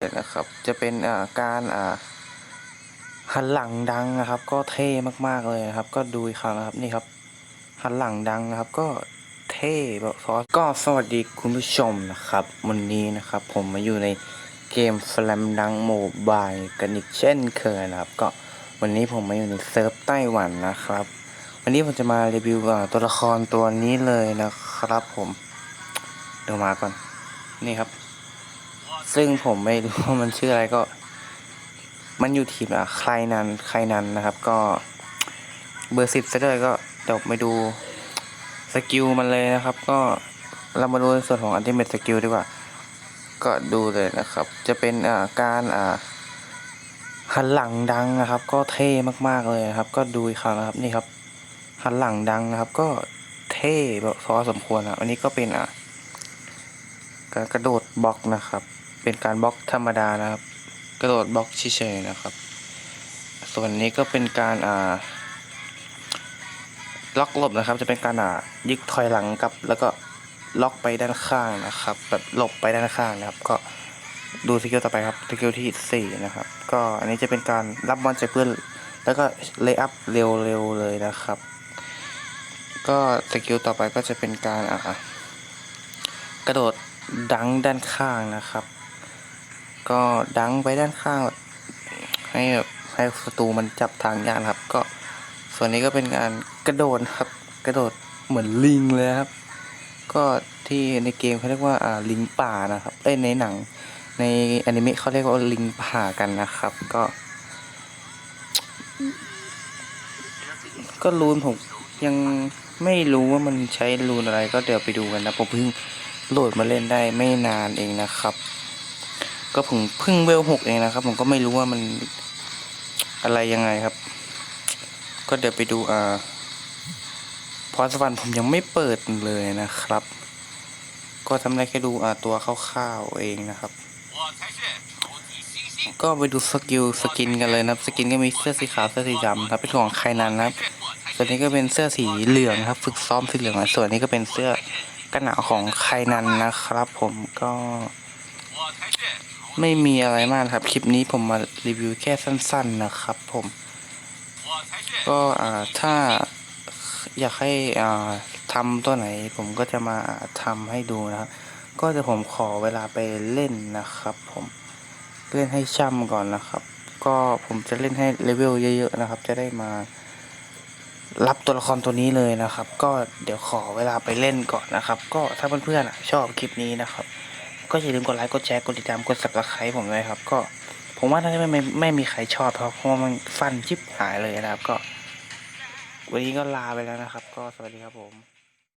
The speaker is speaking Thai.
นะครับ จะเป็นการหันหลังดังนะครับ ก็เท่มากๆเลยนะครับ ก็ดูอีกครั้งนะครับนี่ครับหันหลังดังนะครับ ก็เท่แบบซอสก็สวัสดีคุณผู้ชมนะครับ วันนี้นะครับ ผมมาอยู่ในเกม Slam Dunk Mobile กันอีกเช่นเคยนะครับ ก็วันนี้ผมมาอยู่ในเซิร์ฟไต้หวันนะครับ วันนี้ผมจะมารีวิวตัวละครตัวนี้เลยนะครับ ผมเดี๋ยวมาก่อนนี่ครับ ซึ่งผมไม่รู้ว่ามันชื่ออะไรก็ มันอยู่ทีมอะใครนันใครนันนะครับ ก็เบอร์สิบซะด้วยก็เดี๋ยวไปดูสกิลมันเลยนะครับ ก็เรามาดูในส่วนของอันติเม e สกิลดีกว่า ก็ดูเลยนะครับ จะเป็นอ่าการอ่าหันหลังดังนะครับ ก็เท่มากๆเลยนะครับ ก็ดูอีกครั้งนะครับนี่ครับหันหลังดังนะครับ ก็เท่แบบพอสมควรอะอันนี้ก็เป็นอะการกระโดดบล็อกนะครับ เป็นการบล็อกธรรมดานะครับ กระโดดบล็อกเฉยๆนะครับ ส่วนนี้ก็เป็นการอ่าล็อกหลบนะครับ จะเป็นการอ่ายึกถอยหลังกับ แล้วก็ล็อกไปด้านข้างนะครับ แบบหลบไปด้านข้างนะครับ ก็ดูสกิลต่อไปครับสกิลที่สี่นะครับ ก็อันนี้จะเป็นการรับบอลจากเพื่อนแล้วก็เลย์อัพเร็วๆเลยนะครับ ก็สกิลต่อไปก็จะเป็นการอ่ากระโดดดังด้านข้างนะครับ ก็ดังไปด้านข้างแบบให้แบบให้ศัตรูมันจับทางยากครับ ก็ส่วนนี้ก็เป็นการกระโดดครับ กระโดดเหมือนลิงเลยครับ ก็ที่ในเกมเขาเรียกว่าอ่าลิงป่านะครับเอ้ยในหนังในอนิเมะเขาเรียกว่าลิงป่ากันนะครับ ก็ ก็รูนผมยังไม่รู้ว่ามันใช้รูนอะไร ก็เดี๋ยวไปดูกันนะผมเพิ่งโหลดมาเล่นได้ไม่นานเองนะครับ ก็ผมเพิ่งเวลหกเองนะครับ ผมก็ไม่รู้ว่ามันอะไรยังไงครับ ก็เดี๋ยวไปดูอ่าพรสวรรค์ผมยังไม่เปิดเลยนะครับ ก็ทำได้แค่ดูอ่าตัวคร่าวๆเองนะครับ ก็ไปดูสกิลสกินกันเลยนะครับ สกินก็มีเสื้อสีขาวเสื้อสีดำครับเป็นของใครนั้นนะครับ ส่วนนี้ก็เป็นเสื้อสีเหลืองครับ ฝึกซ้อมสีเหลืองนะส่วนนี้ก็เป็นเสื้อกันหนาวของใครนั้นนะครับ ผมก็ ไม่มีอะไรมากครับ คลิปนี้ผมมารีวิวแค่สั้น ๆนะครับผม ก็อ่าถ้าอยากให้อ่าทำตัวไหน ผมก็จะมาทำให้ดูนะครับ ก็จะผมขอเวลาไปเล่นนะครับ ผมเล่นให้ช่ำก่อนนะครับ ก็ผมจะเล่นให้เลเวลเยอะๆนะครับ จะได้มารับตัวละครตัวนี้เลยนะครับ ก็เดี๋ยวขอเวลาไปเล่นก่อนนะครับ ก็ถ้าเพื่อนๆชอบคลิปนี้นะครับ ก็อย่าลืมกดไลค์กดแชร์กดติดตามกดสับสไครต์ผมด้วยครับ ก็ผมว่าน่าจะไม่ไม่ไม่มีใครชอบครับเพราะว่ามันฟันชิบหายเลยนะครับ ก็ วันนี้ก็ลาไปแล้วนะครับ ก็สวัสดีครับผม